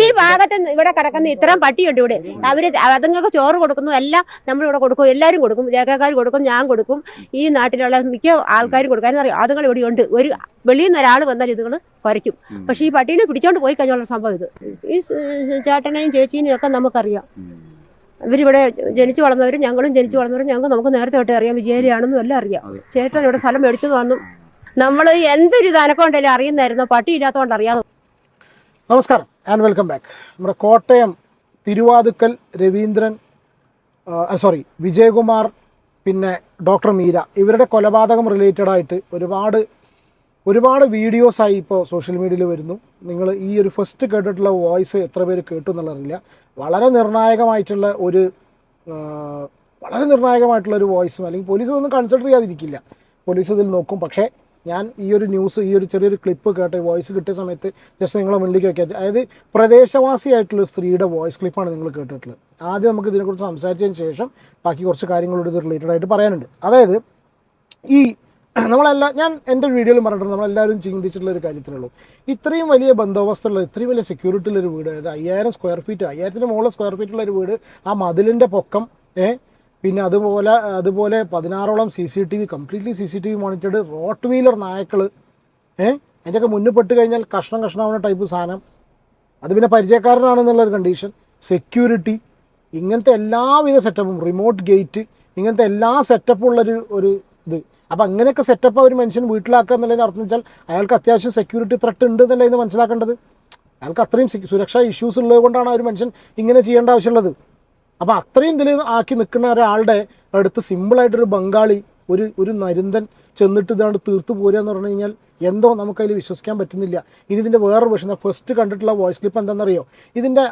ഈ ഭാഗത്ത് ഇവിടെ കിടക്കുന്ന ഇത്രയും പട്ടിയുണ്ട് ഇവിടെ. അവർ അതുങ്ങൾക്ക് ചോറ് കൊടുക്കുന്നു എല്ലാം നമ്മളിവിടെ കൊടുക്കും എല്ലാവരും കൊടുക്കും രേഖക്കാർ കൊടുക്കും ഞാൻ കൊടുക്കും. ഈ നാട്ടിലുള്ള മിക്ക ആൾക്കാരും കൊടുക്കാനും അറിയാം അതുങ്ങൾ ഇവിടെ ഉണ്ട്. ഒരു വെളിയിൽ നിന്ന് ഒരാൾ വന്നാൽ ഇതുങ്ങൾ കുറയ്ക്കും. പക്ഷെ ഈ പട്ടീനെ പിടിച്ചോണ്ട് പോയി കഴിഞ്ഞുള്ള സംഭവം ഇത്. ഈ ചേട്ടനെയും ചേച്ചീനെയും ഒക്കെ നമുക്കറിയാം. ഇവരിവിടെ ജനിച്ചു വളർന്നവരും ഞങ്ങളും ജനിച്ചു വളർന്നവരും ഞങ്ങൾക്ക് നമുക്ക് നേരത്തെ തൊട്ടേ അറിയാം വിജയരിയാണെന്നും എല്ലാം അറിയാം. ചേട്ടൻ ഇവിടെ സ്ഥലം മേടിച്ചു വന്നു നമ്മൾ എന്തൊരു ഇത് അനക്കമുണ്ടെങ്കിലും അറിയുന്നായിരുന്നു പട്ടി ഇല്ലാത്തതുകൊണ്ട് അറിയാതെ നമസ്കാരം ആൻഡ് വെൽക്കം ബാക്ക് നമ്മുടെ കോട്ടയം തിരുവാതുക്കൽ രവീന്ദ്രൻ സോറി വിജയകുമാർ പിന്നെ ഡോക്ടർ മീര ഇവരുടെ കൊലപാതകം റിലേറ്റഡ് ആയിട്ട് ഒരുപാട് ഒരുപാട് വീഡിയോസായി ഇപ്പോൾ സോഷ്യൽ മീഡിയയിൽ വരുന്നു. നിങ്ങൾ ഈ ഒരു ഫസ്റ്റ് കേട്ടിട്ടുള്ള വോയിസ് എത്ര പേര് കേട്ടു എന്നുള്ളറിയില്ല വളരെ നിർണായകമായിട്ടുള്ള ഒരു വളരെ നിർണായകമായിട്ടുള്ള ഒരു വോയിസും അല്ലെങ്കിൽ പോലീസ് ഇതൊന്നും കൺസിഡർ ചെയ്യാതിരിക്കില്ല. പോലീസ് ഇതിൽ നോക്കും. പക്ഷേ ഞാൻ ഈ ഒരു ന്യൂസ് ഈ ഒരു ചെറിയൊരു ക്ലിപ്പ് കേട്ട വോയിസ് കിട്ടിയ സമയത്ത് ജസ്റ്റ് നിങ്ങളെ മുന്നിലേക്ക് വയ്ക്കുക അതായത് പ്രദേശവാസിയായിട്ടുള്ള സ്ത്രീയുടെ വോയിസ് ക്ലിപ്പാണ് നിങ്ങൾ കേട്ടിട്ടുള്ളത്. ആദ്യം നമുക്ക് ഇതിനെക്കുറിച്ച് സംസാരിച്ചതിന് ശേഷം ബാക്കി കുറച്ച് കാര്യങ്ങളോട് ഇത് റിലേറ്റഡ് ആയിട്ട് പറയാനുണ്ട്. അതായത് ഈ നമ്മളെല്ലാം ഞാൻ എന്റെ വീഡിയോയിൽ പറഞ്ഞിട്ടുണ്ട് നമ്മളെല്ലാവരും ചിന്തിച്ചിട്ടുള്ള ഒരു കാര്യത്തിലേ ഉള്ളൂ. ഇത്രയും വലിയ ബന്ദോബസ്തുള്ള ഇത്രയും വലിയ സെക്യൂരിറ്റിയുള്ള ഒരു വീട് അതായത് അയ്യായിരം സ്ക്വയർ ഫീറ്റ് അയ്യായിരത്തിന് മുകളിൽ സ്ക്വയർ ഫീറ്റ് ഉള്ള ഒരു വീട് ആ മതിലിന്റെ പൊക്കം ഏ പിന്നെ അതുപോലെ അതുപോലെ പതിനാറോളം C C T V completely C C T V monitored rottweiler നായക്കൾ ഏ? അതിന്റെയൊക്കെ മുന്നിൽ പെട്ട് കഴിഞ്ഞാൽ കഷ്ണം കഷ്ണമാവുന്ന ടൈപ്പ് സാധനം. അത് പിന്നെ പരിചയക്കാരനാണെന്നുള്ളൊരു കണ്ടീഷൻ സെക്യൂരിറ്റി ഇങ്ങനത്തെ എല്ലാവിധ സെറ്റപ്പും റിമോട്ട് ഗേറ്റ് ഇങ്ങനത്തെ എല്ലാ സെറ്റപ്പും ഉള്ളൊരു ഒരു ഇത്. അപ്പം അങ്ങനെയൊക്കെ സെറ്റപ്പ് ഒരു മനുഷ്യൻ വീട്ടിലാക്കുക എന്നുള്ളതിന് അർത്ഥം വെച്ചാൽ അയാൾക്ക് അത്യാവശ്യം സെക്യൂരിറ്റി ത്രട്ട് ഉണ്ട് എന്നല്ല ഇത് മനസ്സിലാക്കേണ്ടത്. അയാൾക്ക് അത്രയും സുരക്ഷാ ഇഷ്യൂസ് ഉള്ളത് കൊണ്ടാണ് ഒരു മനുഷ്യൻ ഇങ്ങനെ ചെയ്യേണ്ട ആവശ്യമുള്ളത്. അപ്പോൾ അത്രയും ഇതിൽ ആക്കി നിൽക്കുന്ന ഒരാളുടെ അടുത്ത് സിമ്പിളായിട്ടൊരു ബംഗാളി ഒരു ഒരു നരുന്തൻ ചെന്നിട്ട് ഇതാണ്ട് തീർത്ത് പോരുക എന്ന് പറഞ്ഞു കഴിഞ്ഞാൽ എന്തോ നമുക്കതിൽ വിശ്വസിക്കാൻ പറ്റുന്നില്ല. ഇനി ഇതിന്റെ വേറൊരു വശം ഫസ്റ്റ് കണ്ടിട്ടുള്ള വോയിസ് ക്ലിപ്പ് എന്താണെന്നറിയോ? ഇതിന്റെ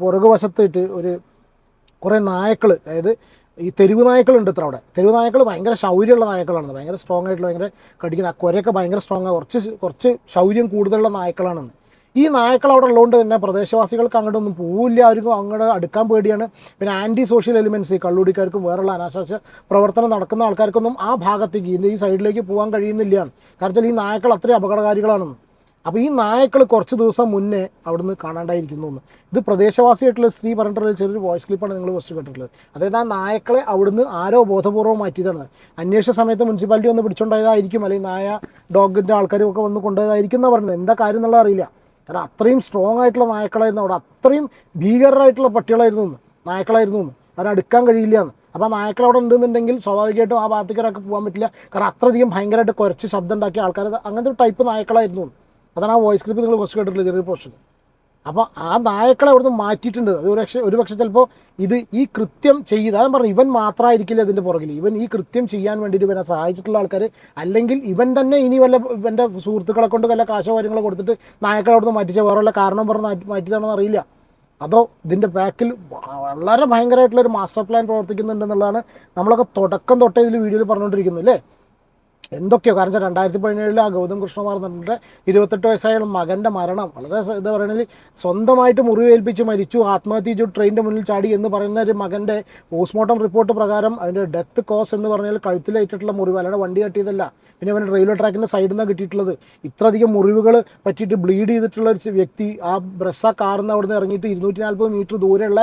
പുറകു വശത്തിട്ട് ഒരു കുറേ നായക്കൾ അതായത് ഈ തെരുവ് നായക്കളുണ്ട് ഇത്ര അവിടെ. തെരുവ് നായക്കൾ ഭയങ്കര ശൗര്യമുള്ള നായക്കളാണ് ഭയങ്കര സ്ട്രോങ് ആയിട്ടുള്ള ഭയങ്കര കടിക്കുന്ന ആ കുരയൊക്കെ ഭയങ്കര സ്ട്രോങ് കുറച്ച് കുറച്ച് ശൗര്യം കൂടുതലുള്ള നായക്കളാണെന്ന്. ഈ നായക്കൾ അവിടെ ഉള്ളതുകൊണ്ട് തന്നെ പ്രദേശവാസികൾക്ക് അങ്ങോട്ട് ഒന്നും പോവില്ല. അവർക്കും അങ്ങോട്ട് അടുക്കാൻ പേടിയാണ്. പിന്നെ ആന്റി സോഷ്യൽ എലിമെന്റ്സ് ഈ കള്ളുടിക്കാർക്കും വേറെയുള്ള അനാശാസ്യ പ്രവർത്തനം നടക്കുന്ന ആൾക്കാർക്കൊന്നും ആ ഭാഗത്തേക്ക് ഇതിന്റെ ഈ സൈഡിലേക്ക് പോകാൻ കഴിയുന്നില്ല. കാരണം ഈ നായക്കൾ അത്രയും അപകടകാരികളാണെന്ന്. അപ്പോൾ ഈ നായക്കൾ കുറച്ച് ദിവസം മുന്നേ അവിടുന്ന് കാണാണ്ടായിരിക്കുന്നു എന്ന്. ഇത് പ്രദേശവാസിയായിട്ടുള്ള സ്ത്രീ പറഞ്ഞിട്ടുള്ള ചെറിയൊരു വോയിസ് ക്ലിപ്പാണ് നിങ്ങൾ ഫസ്റ്റ് കേട്ടിട്ടുള്ളത്. അതായത് ആ നായക്കളെ അവിടുന്ന് ആരോ ബോധപൂർവം മാറ്റിയതാണ്. അന്വേഷണ സമയത്ത് മുനിസിപ്പാലിറ്റി വന്ന് പിടിച്ചുണ്ടായതായിരിക്കും. അല്ലെങ്കിൽ നായ ഡോഗിന്റെ ആൾക്കാരും ഒക്കെ വന്ന് കൊണ്ടുപോയതായിരിക്കും എന്നാണ് പറയുന്നത് എന്താ കാര്യം എന്നുള്ളത് അറിയില്ല. കാരണം അത്രയും സ്ട്രോങ് ആയിട്ടുള്ള നായക്കളായിരുന്നു അവിടെ. അത്രയും ഭീകരരായിട്ടുള്ള പട്ടികളായിരുന്നു എന്ന് നായക്കളായിരുന്നു എന്ന് അവരെ അടുക്കാൻ കഴിയില്ല എന്ന് അപ്പോൾ നായക്കൾ അവിടെ ഉണ്ടെന്നുണ്ടെങ്കിൽ സ്വാഭാവികമായിട്ടും ആ ഭാഗത്തേക്കൊക്കെ പോകാൻ പറ്റില്ല. കാരണം അത്രയധികം ഭയങ്കരമായിട്ട് കുറച്ച് ശബ്ദം ഉണ്ടാക്കിയ ആൾക്കാർ അങ്ങനത്തെ ഒരു ടൈപ്പ് നായക്കളായിരുന്നു. അതാണ് ആ വോയിസ് ക്ലിപ്പ് നിങ്ങൾ ഫസ്റ്റ് കേട്ടിട്ടില്ല ചെറിയ പോർഷൻ അപ്പോൾ ആ നായക്കളെ അവിടുന്ന് മാറ്റിയിട്ടുണ്ട്. അത് ഒരു പക്ഷേ ഒരു പക്ഷേ ചിലപ്പോൾ ഇത് ഈ കൃത്യം ചെയ്ത് അതാണ് പറഞ്ഞു ഇവൻ മാത്രമായിരിക്കില്ല ഇതിന്റെ പുറകിൽ ഇവൻ ഈ കൃത്യം ചെയ്യാൻ വേണ്ടിയിട്ട് ഇവനെ സഹായിച്ചിട്ടുള്ള ആൾക്കാർ അല്ലെങ്കിൽ ഇവൻ തന്നെ ഇനി വല്ല ഇവന്റെ സുഹൃത്തുക്കളെ കൊണ്ട് വല്ല കാശോ കാര്യങ്ങളോ കൊടുത്തിട്ട് നായക്കളെ അവിടുന്ന് മാറ്റിച്ച വേറെ വല്ല കാരണം പറഞ്ഞ് മാറ്റി- മാറ്റിയതാണെന്ന് അറിയില്ല. അതോ ഇതിന്റെ ബാക്കിൽ വളരെ ഭയങ്കരമായിട്ടുള്ള ഒരു മാസ്റ്റർ പ്ലാൻ പ്രവർത്തിക്കുന്നുണ്ടെന്നുള്ളതാണ് നമ്മളൊക്കെ തുടക്കം തൊട്ടേ ഇതിൽ വീഡിയോയിൽ പറഞ്ഞുകൊണ്ടിരിക്കുന്നത് അല്ലേ? എന്തൊക്കെയോ. കാരണം വെച്ചാൽ രണ്ടായിരത്തി പതിനേഴിൽ ആ ഗൗതം കൃഷ്ണകുമാർ എന്നിട്ട് ഇരുപത്തെട്ട് വയസ്സായ മകന്റെ മരണം. വളരെ ഇത് പറയുന്നത് സ്വന്തമായിട്ട് മുറിവേൽപ്പിച്ച് മരിച്ചു. ആത്മഹത്യ ചെയ്തു. ട്രെയിനിന്റെ മുന്നിൽ ചാടി എന്ന് പറയുന്ന ഒരു മകന്റെ പോസ്റ്റ്മോർട്ടം റിപ്പോർട്ട് പ്രകാരം അതിന്റെ ഡെത്ത് കോസ് എന്ന് പറഞ്ഞാൽ കഴുത്തിലേറ്റിട്ടുള്ള മുറിവ് അല്ലാതെ വണ്ടി തട്ടിയതല്ല പിന്നെ അവൻ റെയിൽവേ ട്രാക്കിന്റെ സൈഡിൽ നിന്നാണ് കിട്ടിയിട്ടുള്ളത്. ഇത്രയധികം മുറിവുകൾ പറ്റിയിട്ട് ബ്ലീഡ് ചെയ്തിട്ടുള്ള ഒരു വ്യക്തി ആ ബ്രസ്സ കാറിൽ നിന്ന് അവിടെ നിന്ന് ഇറങ്ങിയിട്ട് ഇരുന്നൂറ്റി നാൽപ്പത് മീറ്റർ ദൂരെയുള്ള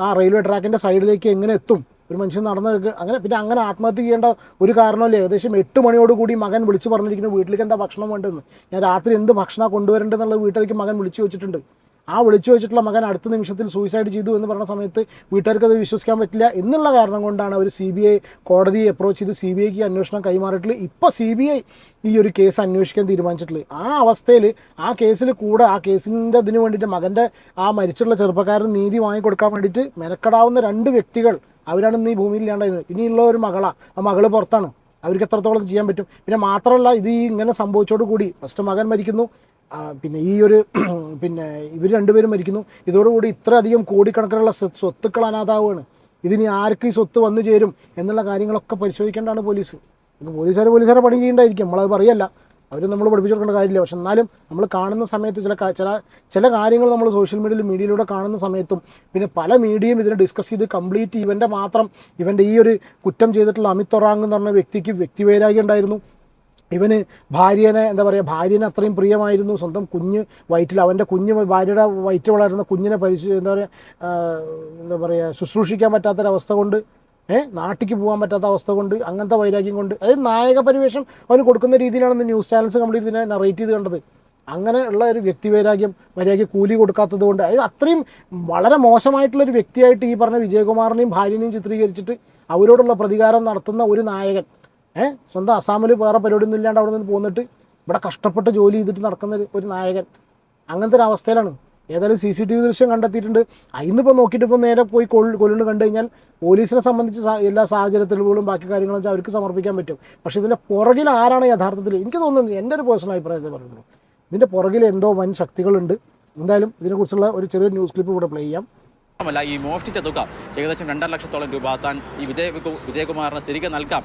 ആ റെയിൽവേ ട്രാക്കിന്റെ സൈഡിലേക്ക് എങ്ങനെ എത്തും? ഒരു മനുഷ്യൻ നടന്നെടുക്കുക അങ്ങനെ പിന്നെ അങ്ങനെ ആത്മഹത്യ ചെയ്യേണ്ട ഒരു കാരണമല്ലേ? ഏകദേശം എട്ട് മണിയോട് കൂടി മകൻ വിളിച്ചു പറഞ്ഞിരിക്കുന്നു വീട്ടിലേക്ക് എന്താ ഭക്ഷണം വേണ്ടതെന്ന്. ഞാൻ രാത്രി എന്ത് ഭക്ഷണം കൊണ്ടുവരേണ്ടതെന്നുള്ള വീട്ടിലേക്ക് മകൻ വിളിച്ചു വെച്ചിട്ടുണ്ട്. ആ വിളിച്ചു വെച്ചിട്ടുള്ള മകൻ അടുത്ത നിമിഷത്തിൽ സൂയിസൈഡ് ചെയ്തു എന്ന് പറഞ്ഞ സമയത്ത് വീട്ടുകാർക്ക് അത് വിശ്വസിക്കാൻ പറ്റില്ല. എന്നുള്ള കാരണം കൊണ്ടാണ് അവർ സി ബി ഐ കോടതിയെ അപ്രോച്ച് ചെയ്ത് സി ബി ഐക്ക് അന്വേഷണം കൈമാറിയിട്ടുള്ളത്. ഇപ്പോൾ സി ബി ഐ ഈ ഒരു കേസ് അന്വേഷിക്കാൻ തീരുമാനിച്ചിട്ടുള്ളത്. ആ അവസ്ഥയിൽ ആ കേസിൽ കൂടെ ആ കേസിന്റെ ഇതിന് വേണ്ടിയിട്ട് മകന്റെ ആ മരിച്ചിട്ടുള്ള ചെറുപ്പക്കാരൻ നീതി വാങ്ങിക്കൊടുക്കാൻ വേണ്ടിയിട്ട് മെനക്കെടാവുന്ന രണ്ട് വ്യക്തികൾ അവരാണ് ഇന്ന് ഈ ഭൂമിയിൽ ഇല്ലാണ്ടായത്. ഇനിയുള്ള ഒരു മകളാണ് ആ മകൾ പുറത്താണ്. അവർക്ക് എത്രത്തോളം ചെയ്യാൻ പറ്റും? പിന്നെ മാത്രമല്ല ഇത് ഈ ഇങ്ങനെ സംഭവിച്ചോട് കൂടി ഫസ്റ്റ് മകൻ മരിക്കുന്നു. പിന്നെ ഈ ഒരു പിന്നെ ഇവർ രണ്ടുപേരും മരിക്കുന്നു. ഇതോടുകൂടി ഇത്രയധികം കോടിക്കണക്കിനുള്ള സ്വ- സ്വത്തുക്കൾ അനാഥാവുകയാണ് ഇതിനി ആർക്ക് ഈ സ്വത്ത് വന്നു ചേരും എന്നുള്ള കാര്യങ്ങളൊക്കെ പരിശോധിക്കേണ്ടതാണ് പോലീസ്. പോലീസുകാർ പോലീസുകാരെ പണി ചെയ്യേണ്ടായിരിക്കും. നമ്മളത് പറയല്ല. അവർ നമ്മൾ പഠിപ്പിച്ചു കൊടുക്കേണ്ട കാര്യമില്ല. പക്ഷെ എന്നാലും നമ്മൾ കാണുന്ന സമയത്ത് ചില ചില ചില കാര്യങ്ങൾ നമ്മൾ സോഷ്യൽ മീഡിയയിൽ മീഡിയയിലൂടെ കാണുന്ന സമയത്തും പിന്നെ പല മീഡിയയും ഇതിനെ ഡിസ്കസ് ചെയ്ത് കംപ്ലീറ്റ് ഇവന്റെ മാത്രം ഇവന്റെ ഈ ഒരു കുറ്റം ചെയ്തിട്ടുള്ള അമിത് തൊറാങ് എന്ന് പറഞ്ഞ വ്യക്തിക്ക് വ്യക്തിവൈരാഗ്യം ഉണ്ടായിരുന്നു. ഇവന് ഭാര്യനെ എന്താ പറയുക ഭാര്യനെ അത്രയും പ്രിയമായിരുന്നു. സ്വന്തം കുഞ്ഞ് വയറ്റിൽ അവന്റെ കുഞ്ഞ് ഭാര്യയുടെ വയറ്റിൽ വളരുന്ന കുഞ്ഞിനെ പരിശീ എന്താ പറയുക എന്താ പറയുക ശുശ്രൂഷിക്കാൻ പറ്റാത്തൊരവസ്ഥ കൊണ്ട് ഏ? നാട്ടിക്ക് പോകാൻ പറ്റാത്ത അവസ്ഥ കൊണ്ട് അങ്ങനത്തെ വൈരാഗ്യം കൊണ്ട്. അതായത് നായക പരിവേഷം അവന് കൊടുക്കുന്ന രീതിയിലാണ് ന്യൂസ് ചാനൽസ് കംപ്ലീറ്റ് ഇതിനെ നറേറ്റ് ചെയ്ത് കണ്ടത്. അങ്ങനെ ഉള്ള ഒരു വ്യക്തി വൈരാഗ്യം മര്യാദയ്ക്ക് കൂലി കൊടുക്കാത്തത് കൊണ്ട് അതായത് അത്രയും വളരെ മോശമായിട്ടുള്ള ഒരു വ്യക്തിയായിട്ട് ഈ പറഞ്ഞ വിജയകുമാറിനെയും ഭാര്യനെയും ചിത്രീകരിച്ചിട്ട് അവരോടുള്ള പ്രതികാരം നടത്തുന്ന ഒരു നായകൻ. ഏഹ് സ്വന്തം അസാമിൽ വേറെ പരിപാടിയൊന്നും ഇല്ലാണ്ട് അവിടെ നിന്ന് പോന്നിട്ട് ഇവിടെ കഷ്ടപ്പെട്ട് ജോലി ചെയ്തിട്ട് നടക്കുന്ന ഒരു നായകൻ. അങ്ങനത്തെ ഒരു അവസ്ഥയിലാണ്. ഏതായാലും സി സി ടി വി ദൃശ്യം കണ്ടെത്തിയിട്ടുണ്ട്. അതിന്നിപ്പോൾ നോക്കിയിട്ട് ഇപ്പോൾ നേരെ പോയി കൊള്ളു കൊല്ലുണ്ട് കണ്ടു കഴിഞ്ഞാൽ പോലീസിനെ സംബന്ധിച്ച് എല്ലാ സാഹചര്യത്തിലും ബാക്കി കാര്യങ്ങളും വെച്ചാൽ അവർക്ക് സമർപ്പിക്കാൻ പറ്റും. പക്ഷേ ഇതിന്റെ പുറകിൽ ആരാണ് യഥാർത്ഥത്തിൽ? എനിക്ക് തോന്നുന്നത് എന്റെ ഒരു പേഴ്സണൽ അഭിപ്രായത്തെ പറയുന്നത് ഇതിന്റെ പുറകിൽ എന്തോ വൻ ശക്തികളുണ്ട്. എന്തായാലും ഇതിനെക്കുറിച്ചുള്ള ഒരു ചെറിയ ന്യൂസ് ക്ലിപ്പ് ഇവിടെ പ്ലേ ചെയ്യാം. മാത്രമല്ല ഈ മോഷ്ടിച്ച തുക ഏകദേശം രണ്ടര ലക്ഷത്തോളം രൂപ താൻ ഈ വിജയ വിജയകുമാറിന് തിരികെ നൽകാം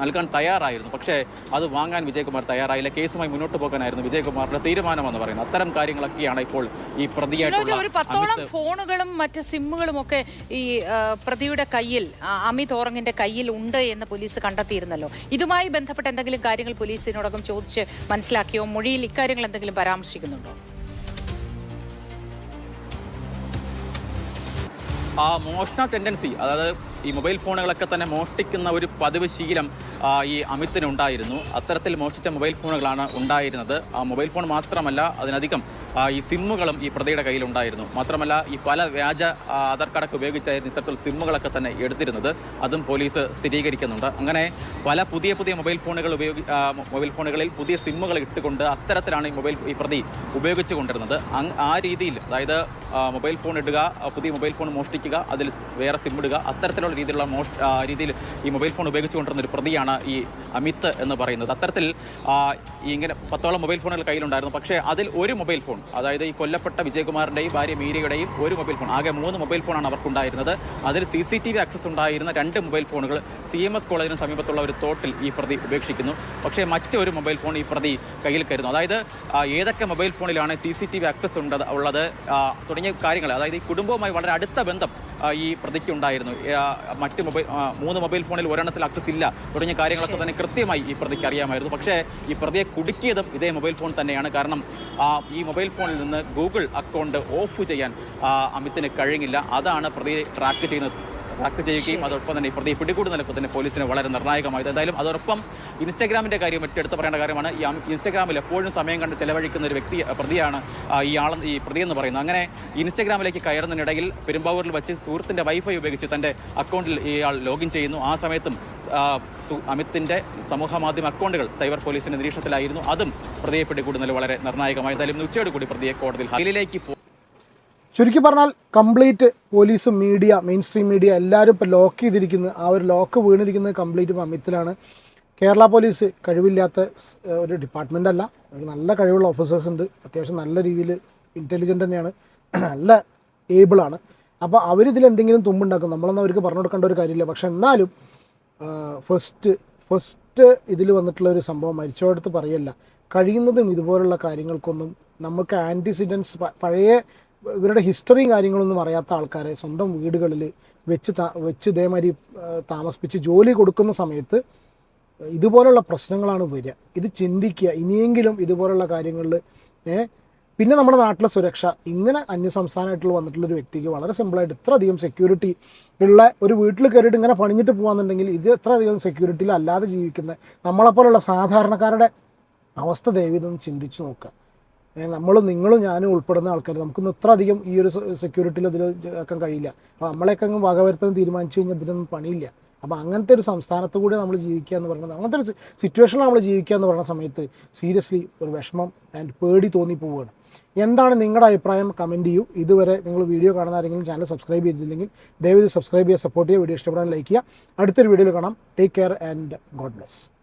നൽകാൻ തയ്യാറായിരുന്നു. പക്ഷേ അത് വാങ്ങാൻ വിജയകുമാർ തയ്യാറായില്ല. കേസുമായി മുന്നോട്ട് പോകാനായിരുന്നു വിജയകുമാറിന്റെ തീരുമാനമെന്ന് പറയുന്നത്. അത്തരം കാര്യങ്ങളൊക്കെയാണ് ഇപ്പോൾ ഈ പ്രതിയായിട്ടുള്ള ഒരു പത്തോളം ഫോണുകളും മറ്റ് സിമ്മുകളും ഒക്കെ ഈ പ്രതിയുടെ കയ്യിൽ അമിത് ഓറങ്ങിന്റെ കയ്യിൽ ഉണ്ട് എന്ന് പോലീസ് കണ്ടെത്തിയിരുന്നല്ലോ. ഇതുമായി ബന്ധപ്പെട്ട എന്തെങ്കിലും കാര്യങ്ങൾ പോലീസിനോടകം ചോദിച്ച് മനസ്സിലാക്കിയോ? മൊഴിയിൽ ഇക്കാര്യങ്ങൾ എന്തെങ്കിലും പരാമർശിക്കുന്നുണ്ടോ? ആ മോഷണ ടെൻഡൻസി അതായത് ഈ മൊബൈൽ ഫോണുകളൊക്കെ തന്നെ മോഷ്ടിക്കുന്ന ഒരു പതിവ് ശീലം ഈ അമിത്തിന് ഉണ്ടായിരുന്നു. അത്തരത്തിൽ മോഷ്ടിച്ച മൊബൈൽ ഫോണുകളാണ് ഉണ്ടായിരുന്നത്. ആ മൊബൈൽ ഫോൺ മാത്രമല്ല അതിനധികം ഈ സിമ്മുകളും ഈ പ്രതിയുടെ കയ്യിലുണ്ടായിരുന്നു മാത്രമല്ല ഈ പല വ്യാജ ആധാർ കാർഡൊക്കെ ഉപയോഗിച്ചായിരുന്നു ഇത്തരത്തിൽ സിമ്മുകളൊക്കെ തന്നെ എടുത്തിരുന്നത്. അതും പോലീസ് സ്ഥിരീകരിക്കുന്നുണ്ട്. അങ്ങനെ പല പുതിയ പുതിയ മൊബൈൽ ഫോണുകൾ ഉപയോഗി മൊബൈൽ ഫോണുകളിൽ പുതിയ സിമ്മുകൾ ഇട്ടുകൊണ്ട് അത്തരത്തിലാണ് ഈ മൊബൈൽ ഈ പ്രതി ഉപയോഗിച്ചു കൊണ്ടിരുന്നത്. ആ രീതിയിൽ അതായത് മൊബൈൽ ഫോൺ ഇടുക പുതിയ മൊബൈൽ ഫോൺ മോഷ്ടിക്കുക അതിൽ വേറെ സിം ഇടുക അത്തരത്തിലുള്ള രീതിയിലുള്ള മോഷ രീതിയിൽ ഈ മൊബൈൽ ഫോൺ ഉപയോഗിച്ചുകൊണ്ടിരുന്ന ഒരു പ്രതിയാണ് ഈ അമിത് എന്ന് പറയുന്നത്. അത്തരത്തിൽ ഇങ്ങനെ പത്തോളം മൊബൈൽ ഫോണുകൾ കയ്യിലുണ്ടായിരുന്നു. പക്ഷേ അതിൽ ഒരു മൊബൈൽ ഫോൺ അതായത് ഈ കൊല്ലപ്പെട്ട വിജയകുമാറിന്റെയും ഭാര്യ മീരയുടെയും ഒരു മൊബൈൽ ഫോൺ ആകെ മൂന്ന് മൊബൈൽ ഫോണാണ് അവർക്കുണ്ടായിരുന്നത്. അതിൽ C C T V access ഉണ്ടായിരുന്ന രണ്ട് മൊബൈൽ ഫോണുകൾ സി എം എസ് കോളേജിന് സമീപത്തുള്ള ഒരു തോട്ടിൽ ഈ പ്രതി ഉപേക്ഷിക്കുന്നു. പക്ഷേ മറ്റൊരു മൊബൈൽ ഫോൺ ഈ പ്രതി കയ്യിൽ കരുതുന്നു. അതായത് ഏതൊക്കെ മൊബൈൽ ഫോണിലാണ് C C T V access ഉള്ളത് ഉള്ളത് തുടങ്ങിയ കാര്യങ്ങൾ അതായത് ഈ കുടുംബവുമായി വളരെ അടുത്ത ബന്ധം ഈ പ്രതിക്ക് ഉണ്ടായിരുന്നു മറ്റ് മൊബൈൽ മൂന്ന് മൊബൈൽ ഫോണിൽ ഒരെണ്ണത്തിൽ ആക്സസ് ഇല്ല. തുടങ്ങിയ കാര്യങ്ങളൊക്കെ തന്നെ കൃത്യമായി ഈ പ്രതിക്ക് അറിയാമായിരുന്നു. പക്ഷേ ഈ പ്രതിയെ കുടുക്കിയതും ഇതേ മൊബൈൽ ഫോൺ തന്നെയാണ്. കാരണം ആ, ഈ മൊബൈൽ ഫോണിൽ നിന്ന് ഗൂഗിൾ അക്കൗണ്ട് ഓഫ് ചെയ്യാൻ അമിതിന് അമിത്തിന് കഴിഞ്ഞില്ല. അതാണ് പ്രതിയെ ട്രാക്ക് ചെയ്യുന്നത്. ട്രാക്ക് ചെയ്യുകയും അതോടൊപ്പം തന്നെ ഈ പിടികൂടുന്ന നിലയ്ക്ക് തന്നെ പോലീസിന് വളരെ നിർണായകമായത്. എന്തായാലും അതോടൊപ്പം ഇൻസ്റ്റാഗ്രാമിന്റെ കാര്യം ഏറ്റെടുത്ത് പറയേണ്ട കാര്യമാണ്. ഈ ഇൻസ്റ്റാഗ്രാമിൽ എപ്പോഴും സമയം കണ്ട് ചെലവഴിക്കുന്ന ഒരു വ്യക്തി പ്രതിയാണ് ഈ ആൾ ഈ പ്രതി എന്ന് പറയുന്നത്. അങ്ങനെ ഇൻസ്റ്റാഗ്രാമിലേക്ക് കയറുന്നതിനിടയിൽ പെരുമ്പാവൂരിൽ വെച്ച് സുഹൃത്തിന്റെ വൈഫൈ ഉപയോഗിച്ച് തന്റെ അക്കൗണ്ടിൽ ഇയാൾ ലോഗിൻ ചെയ്യുന്നു. ആ സമയത്തും അമിത്തിന്റെ സമൂഹ മാധ്യമ അക്കൗണ്ടുകൾ സൈബർ പോലീസിന്റെ നിരീക്ഷണത്തിലായിരുന്നു. അതും പ്രതിയെ പിടികൂടുന്നതിൽ വളരെ നിർണായകമായി. എന്തായാലും ഉച്ചയോട് കൂടി പ്രതിയെ കോടതിയിൽ ഹൈലിലേക്ക് പോ ചുരുക്കി പറഞ്ഞാൽ കംപ്ലീറ്റ് പോലീസും മീഡിയ മെയിൻ സ്ട്രീം മീഡിയ എല്ലാവരും ഇപ്പോൾ ലോക്ക് ചെയ്തിരിക്കുന്നത് ആ ഒരു ലോക്ക് വീണിരിക്കുന്നത് കംപ്ലീറ്റ് അമിത്തിലാണ്. കേരള പോലീസ് കഴിവില്ലാത്ത ഒരു ഡിപ്പാർട്ട്മെന്റ് അല്ല. നല്ല കഴിവുള്ള ഓഫീസേഴ്സ് ഉണ്ട്. അത്യാവശ്യം നല്ല രീതിയിൽ ഇന്റലിജന്റ് തന്നെയാണ്. നല്ല ഏബിളാണ് അപ്പോൾ അവരിതിൽ എന്തെങ്കിലും തുമ്പുണ്ടാക്കും. നമ്മളൊന്നും അവർക്ക് പറഞ്ഞു കൊടുക്കേണ്ട ഒരു കാര്യമില്ല. പക്ഷെ എന്നാലും ഫസ്റ്റ് ഫസ്റ്റ് ഇതിൽ വന്നിട്ടുള്ള ഒരു സംഭവം മരിച്ചോടത്ത് പറയല്ല. കഴിയുന്നതും ഇതുപോലുള്ള കാര്യങ്ങൾക്കൊന്നും നമുക്ക് ആന്റിസിഡൻസ് പഴയ ഇവരുടെ ഹിസ്റ്ററിയും കാര്യങ്ങളൊന്നും അറിയാത്ത ആൾക്കാരെ സ്വന്തം വീടുകളിൽ വെച്ച് വെച്ച് ഇതേമാതിരി താമസിപ്പിച്ച് ജോലി കൊടുക്കുന്ന സമയത്ത് ഇതുപോലുള്ള പ്രശ്നങ്ങളാണ് വരിക. ഇത് ചിന്തിക്കുക. ഇനിയെങ്കിലും ഇതുപോലുള്ള കാര്യങ്ങളിൽ പിന്നെ നമ്മുടെ നാട്ടിലെ സുരക്ഷ. ഇങ്ങനെ അന്യസംസ്ഥാനമായിട്ടുള്ള വന്നിട്ടുള്ള ഒരു വ്യക്തിക്ക് വളരെ സിമ്പിളായിട്ട് ഇത്ര അധികം സെക്യൂരിറ്റി ഉള്ള ഒരു വീട്ടിൽ കയറിയിട്ട് ഇങ്ങനെ പണിഞ്ഞിട്ട് പോകാന്നുണ്ടെങ്കിൽ ഇത് എത്ര അധികം സെക്യൂരിറ്റിയിൽ അല്ലാതെ ജീവിക്കുന്ന നമ്മളെപ്പോലുള്ള സാധാരണക്കാരുടെ അവസ്ഥ ദയവിതൊന്ന് ചിന്തിച്ചു നോക്കുക. നമ്മളും നിങ്ങളും ഞാനും ഉൾപ്പെടുന്ന ആൾക്കാർ നമുക്കൊന്നും ഇത്ര അധികം ഈ ഒരു സെക്യൂരിറ്റിയിൽ ഇതിൽ ആക്കാൻ കഴിയില്ല. അപ്പോൾ നമ്മളെയൊക്കെ അങ്ങ് വകവരുത്താൻ തീരുമാനിച്ചു കഴിഞ്ഞാൽ ഇതിനൊന്നും പണിയില്ല. അപ്പോൾ അങ്ങനത്തെ ഒരു സംസ്ഥാനത്ത് കൂടി നമ്മൾ ജീവിക്കുക എന്ന് പറയുന്നത് അങ്ങനത്തെ ഒരു സിറ്റുവേഷനിൽ നമ്മൾ ജീവിക്കുക എന്ന് പറയുന്ന സമയത്ത് സീരിയസ്ലി ഒരു വിഷമം ആൻഡ് പേടി തോന്നി പോവുകയാണ്. എന്താണ് നിങ്ങളുടെ അഭിപ്രായം? കമന്റ് ചെയ്യൂ. ഇതുവരെ നിങ്ങൾ വീഡിയോ കാണുന്ന ആരെങ്കിലും ചാനൽ സബ്സ്ക്രൈബ് ചെയ്തില്ലെങ്കിൽ ദയവ് സബ്സ്ക്രൈബ് ചെയ്യുക സപ്പോർട്ട് ചെയ്യുക വീഡിയോ ഇഷ്ടപ്പെടാൻ ലൈക്ക് ചെയ്യുക. അടുത്തൊരു വീഡിയോയിൽ കാണാം. Take care and God bless